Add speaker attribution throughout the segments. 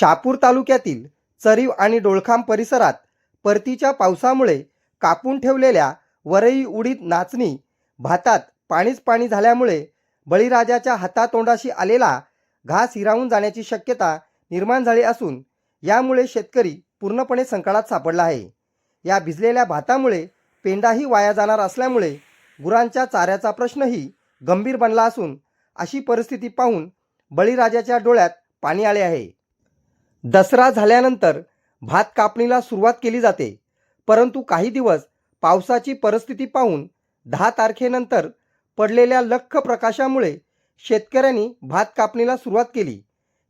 Speaker 1: शहापूर तालुक्यातील चरीव आणि डोळखाम परिसरात परतीच्या पावसामुळे कापून ठेवलेल्या वरई उडीद नाचणी भातात पाणीच पाणी झाल्यामुळे बळीराजाच्या हातातोंडाशी आलेला घास हिरावून जाण्याची शक्यता निर्माण झाली असून यामुळे शेतकरी पूर्णपणे संकटात सापडला आहे. या भिजलेल्या भातामुळे पेंडाही वाया जाणार असल्यामुळे गुरांच्या चाऱ्याचा प्रश्नही गंभीर बनला असून अशी परिस्थिती पाहून बळीराजाच्या डोळ्यात पाणी आले आहे. दसरा झाल्यानंतर भात कापणीला सुरुवात केली जाते. परंतु काही दिवस पावसाची परिस्थिती पाहून दहा तारखेनंतर पडलेल्या लख्ख प्रकाशामुळे शेतकऱ्यांनी भात कापणीला सुरुवात केली.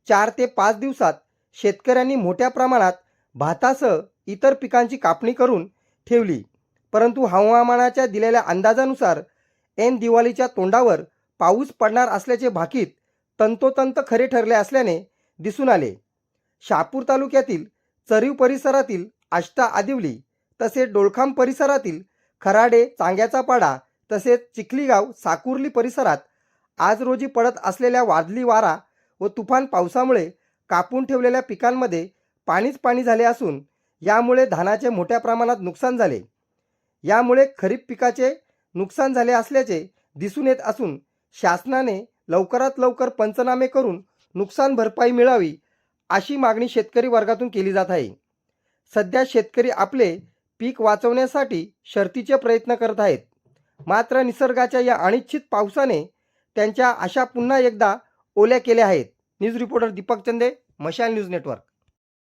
Speaker 1: चार ते पाच दिवसात शेतकऱ्यांनी मोठ्या प्रमाणात भातासह इतर पिकांची कापणी करून ठेवली. परंतु हवामानाच्या दिलेल्या अंदाजानुसार ऐन दिवाळीच्या तोंडावर पाऊस पडणार असल्याचे भाकीत तंतोतंत खरे ठरले असल्याने दिसून आले. शहापूर तालुक्यातील चरीव परिसरातील आष्टा आदिवली तसेच डोळखाम परिसरातील खराडे चांग्याचा पाडा तसेच चिखलीगाव साकुर्ली परिसरात आज रोजी पडत असलेल्या वादली वारा व तुफान पावसामुळे कापून ठेवलेल्या पिकांमध्ये पाणीच पाणी झाले असून यामुळे धानाचे मोठ्या प्रमाणात नुकसान झाले. यामुळे खरीप पिकाचे नुकसान झाले असल्याचे दिसून येत असून शासनाने लवकरात लवकर पंचनामे करून नुकसान भरपाई मिळावी अशी मागणी शेतकरी वर्गातून केली जात आहे. सध्या शेतकरी आपले पीक वाचवण्यासाठी शर्तीचे प्रयत्न करत आहेत. मात्र निसर्गाच्या या अनिश्चित पावसाने त्यांच्या आशा पुन्हा एकदा ओल्या केल्या आहेत. न्यूज रिपोर्टर दीपक चंदे मशाल न्यूज नेटवर्क.